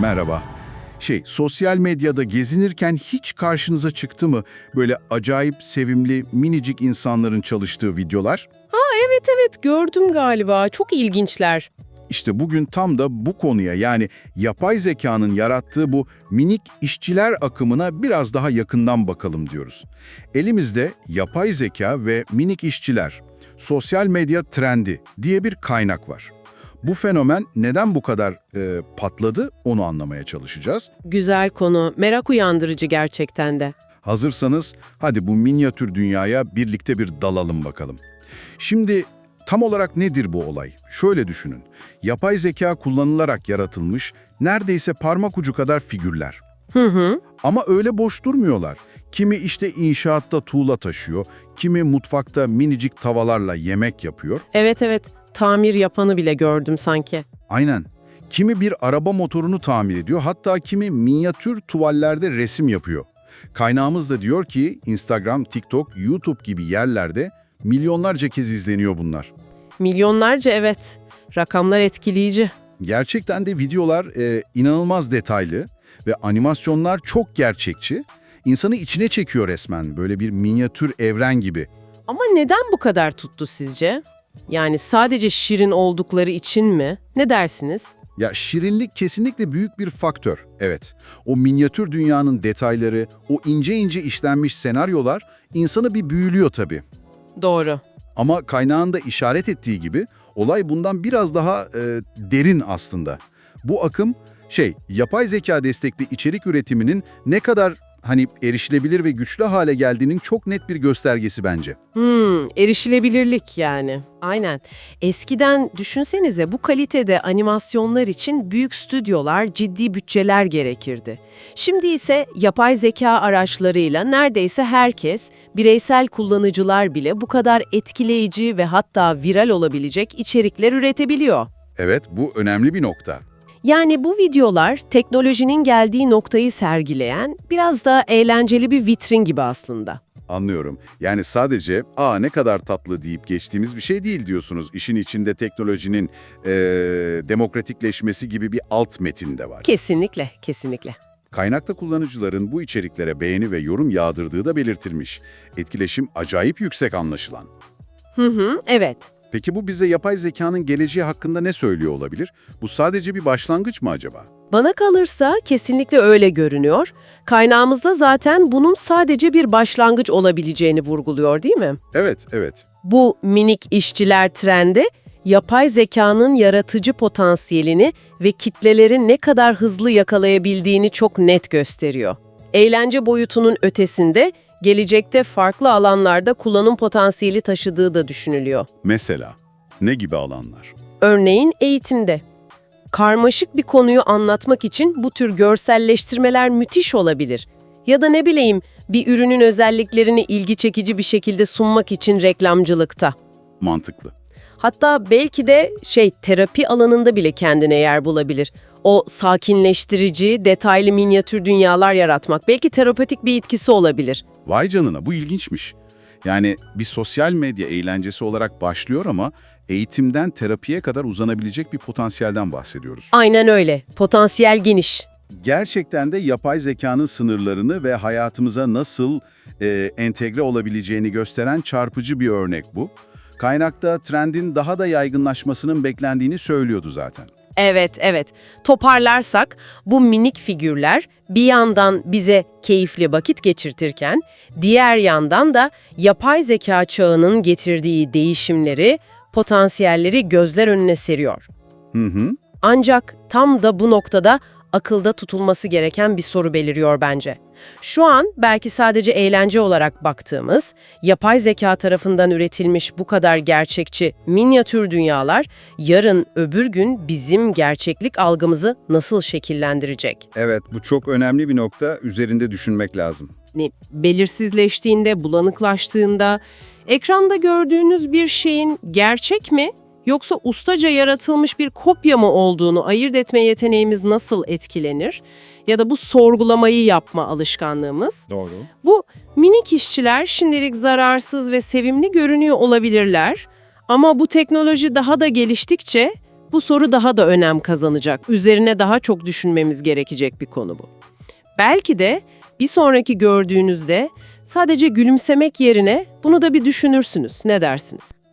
Merhaba. Şey, sosyal medyada gezinirken hiç karşınıza çıktı mı böyle acayip sevimli minicik insanların çalıştığı videolar? Evet evet gördüm galiba. Çok ilginçler. İşte bugün tam da bu konuya yani yapay zekanın yarattığı bu minik işçiler akımına biraz daha yakından bakalım diyoruz. Elimizde yapay zeka ve minik işçiler, sosyal medya trendi diye bir kaynak var. Bu fenomen neden bu kadar e, patladı onu anlamaya çalışacağız. Güzel konu. Merak uyandırıcı gerçekten de. Hazırsanız hadi bu minyatür dünyaya birlikte bir dalalım bakalım. Şimdi tam olarak nedir bu olay? Şöyle düşünün. Yapay zeka kullanılarak yaratılmış neredeyse parmak ucu kadar figürler. Hı hı. Ama öyle boş durmuyorlar. Kimi işte inşaatta tuğla taşıyor, kimi mutfakta minicik tavalarla yemek yapıyor. Evet evet. Tamir yapanı bile gördüm sanki. Aynen. Kimi bir araba motorunu tamir ediyor, hatta kimi minyatür tuvallerde resim yapıyor. Kaynağımız da diyor ki Instagram, TikTok, YouTube gibi yerlerde milyonlarca kez izleniyor bunlar. Milyonlarca evet. Rakamlar etkileyici. Gerçekten de videolar e, inanılmaz detaylı ve animasyonlar çok gerçekçi. İnsanı içine çekiyor resmen böyle bir minyatür evren gibi. Ama neden bu kadar tuttu sizce? Yani sadece şirin oldukları için mi? Ne dersiniz? Ya şirinlik kesinlikle büyük bir faktör, evet. O minyatür dünyanın detayları, o ince ince işlenmiş senaryolar insanı bir büyülüyor tabii. Doğru. Ama kaynağında işaret ettiği gibi olay bundan biraz daha e, derin aslında. Bu akım şey, yapay zeka destekli içerik üretiminin ne kadar hani erişilebilir ve güçlü hale geldiğinin çok net bir göstergesi bence. Hmm, erişilebilirlik yani. Aynen. Eskiden düşünsenize bu kalitede animasyonlar için büyük stüdyolar, ciddi bütçeler gerekirdi. Şimdi ise yapay zeka araçlarıyla neredeyse herkes, bireysel kullanıcılar bile bu kadar etkileyici ve hatta viral olabilecek içerikler üretebiliyor. Evet, bu önemli bir nokta. Yani bu videolar teknolojinin geldiği noktayı sergileyen biraz da eğlenceli bir vitrin gibi aslında. Anlıyorum. Yani sadece ''aa ne kadar tatlı'' deyip geçtiğimiz bir şey değil diyorsunuz. İşin içinde teknolojinin eee, demokratikleşmesi gibi bir alt metin de var. Kesinlikle, kesinlikle. Kaynakta kullanıcıların bu içeriklere beğeni ve yorum yağdırdığı da belirtilmiş. Etkileşim acayip yüksek anlaşılan. Hı hı, evet. Peki bu bize yapay zekanın geleceği hakkında ne söylüyor olabilir? Bu sadece bir başlangıç mı acaba? Bana kalırsa kesinlikle öyle görünüyor. Kaynağımızda zaten bunun sadece bir başlangıç olabileceğini vurguluyor değil mi? Evet, evet. Bu minik işçiler trendi, yapay zekanın yaratıcı potansiyelini ve kitlelerin ne kadar hızlı yakalayabildiğini çok net gösteriyor. Eğlence boyutunun ötesinde, gelecekte farklı alanlarda kullanım potansiyeli taşıdığı da düşünülüyor. Mesela ne gibi alanlar? Örneğin eğitimde. Karmaşık bir konuyu anlatmak için bu tür görselleştirmeler müthiş olabilir. Ya da ne bileyim bir ürünün özelliklerini ilgi çekici bir şekilde sunmak için reklamcılıkta. Mantıklı. Hatta belki de şey terapi alanında bile kendine yer bulabilir. O sakinleştirici, detaylı minyatür dünyalar yaratmak belki terapetik bir etkisi olabilir. Vay canına bu ilginçmiş. Yani bir sosyal medya eğlencesi olarak başlıyor ama eğitimden terapiye kadar uzanabilecek bir potansiyelden bahsediyoruz. Aynen öyle. Potansiyel geniş. Gerçekten de yapay zekanın sınırlarını ve hayatımıza nasıl e, entegre olabileceğini gösteren çarpıcı bir örnek bu. Kaynakta trendin daha da yaygınlaşmasının beklendiğini söylüyordu zaten. Evet, evet. Toparlarsak bu minik figürler bir yandan bize keyifli vakit geçirtirken, diğer yandan da yapay zeka çağının getirdiği değişimleri, potansiyelleri gözler önüne seriyor. Hı hı. Ancak tam da bu noktada akılda tutulması gereken bir soru beliriyor bence. Şu an belki sadece eğlence olarak baktığımız, yapay zeka tarafından üretilmiş bu kadar gerçekçi minyatür dünyalar, yarın öbür gün bizim gerçeklik algımızı nasıl şekillendirecek? Evet, bu çok önemli bir nokta. Üzerinde düşünmek lazım. Hani belirsizleştiğinde, bulanıklaştığında, ekranda gördüğünüz bir şeyin gerçek mi yoksa ustaca yaratılmış bir kopya mı olduğunu ayırt etme yeteneğimiz nasıl etkilenir? Ya da bu sorgulamayı yapma alışkanlığımız. Doğru. Bu minik işçiler şimdilik zararsız ve sevimli görünüyor olabilirler ama bu teknoloji daha da geliştikçe bu soru daha da önem kazanacak. Üzerine daha çok düşünmemiz gerekecek bir konu bu. Belki de bir sonraki gördüğünüzde sadece gülümsemek yerine bunu da bir düşünürsünüz. Ne dersiniz?